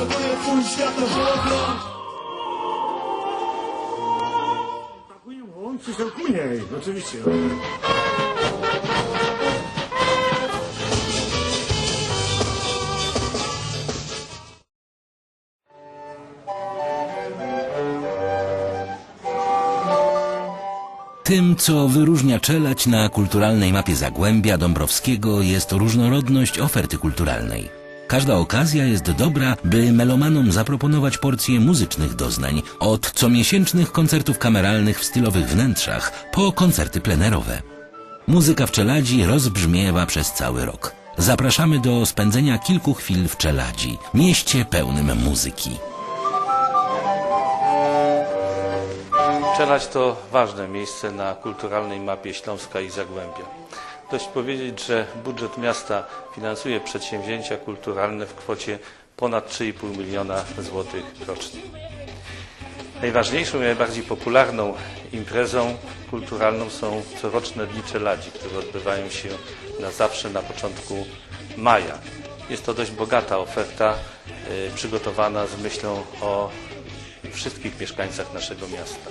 kształtuje twój światopogląd. Łączy się oczywiście. Tym, co wyróżnia Czelać na kulturalnej mapie Zagłębia Dąbrowskiego jest różnorodność oferty kulturalnej. Każda okazja jest dobra, by melomanom zaproponować porcję muzycznych doznań, od comiesięcznych koncertów kameralnych w stylowych wnętrzach po koncerty plenerowe. Muzyka w Czeladzi rozbrzmiewa przez cały rok. Zapraszamy do spędzenia kilku chwil w Czeladzi, mieście pełnym muzyki. Czelać to ważne miejsce na kulturalnej mapie Śląska i Zagłębia. Dość powiedzieć, że budżet miasta finansuje przedsięwzięcia kulturalne w kwocie ponad 3,5 miliona złotych rocznie. Najważniejszą i najbardziej popularną imprezą kulturalną są coroczne Dni Czeladzi, które odbywają się na zawsze na początku maja. Jest to dość bogata oferta y, przygotowana z myślą o wszystkich mieszkańcach naszego miasta.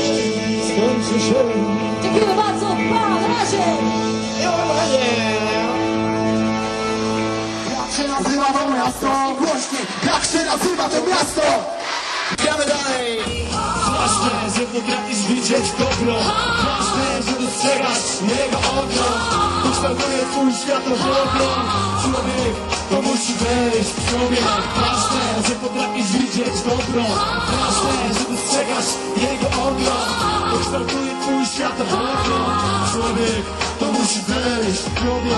nazywa to miasto? Głośniej, jak się nazywa to miasto? Idziemy dalej! Ważne, że potrafisz widzieć dobro. Ważne, że dostrzegasz jego ogrom. Kształtuje twój światopogląd Człowiek to musi wejść w sobie. Ważne, że potrafisz widzieć dobro. Ważne, że dostrzegasz jego ogrom. Kształtuje twój światopogląd Człowiek to musi wejść w sobie.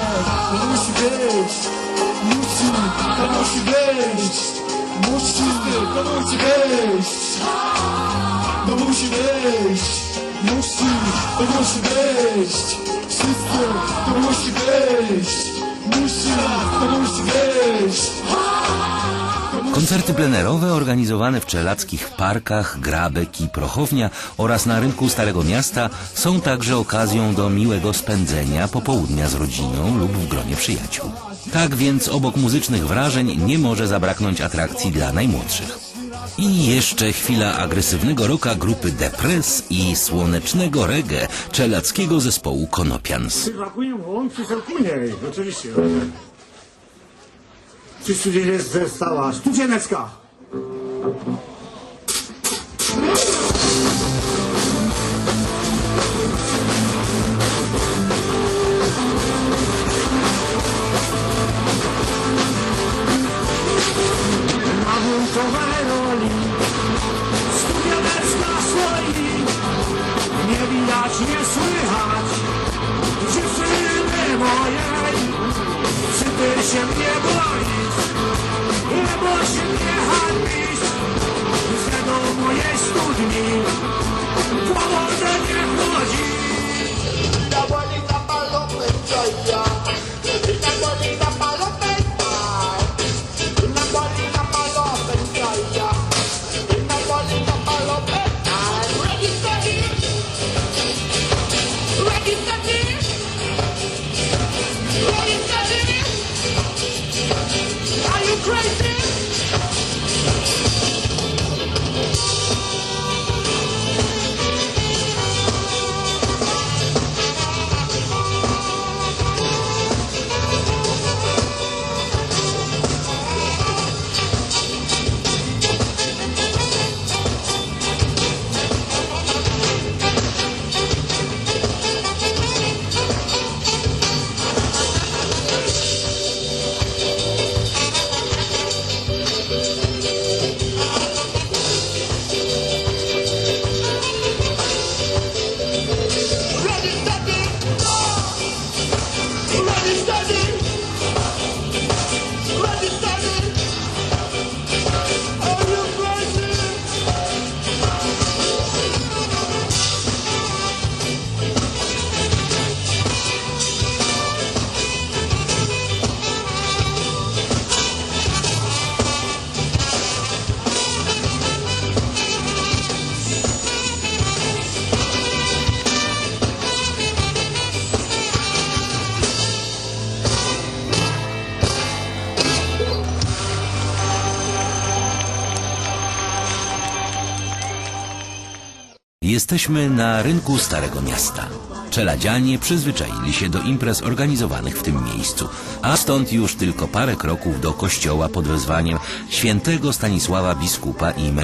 To musi wejść Musi, to musi wejść. Musi, to musi wejść. To musi wejść, musi, to musi wejść, wszyscy, to musi wejść, musi, to musi wejść. Koncerty plenerowe organizowane w czelackich parkach, Grabek i Prochownia oraz na rynku Starego Miasta są także okazją do miłego spędzenia popołudnia z rodziną lub w gronie przyjaciół. Tak więc obok muzycznych wrażeń nie może zabraknąć atrakcji dla najmłodszych. I jeszcze chwila agresywnego roka grupy Depres i słonecznego reggae czelackiego zespołu Konopians. Oczywiście. Studzień jest została studzienecka? Na wątowej roli Studienecka stoi Nie widać, nie słychać. Dziewczyny mojej Ty się mnie boisz? Albo się nie Jesteśmy na rynku Starego Miasta. Czeladzianie przyzwyczaili się do imprez organizowanych w tym miejscu, a stąd już tylko parę kroków do kościoła pod wezwaniem świętego Stanisława Biskupa i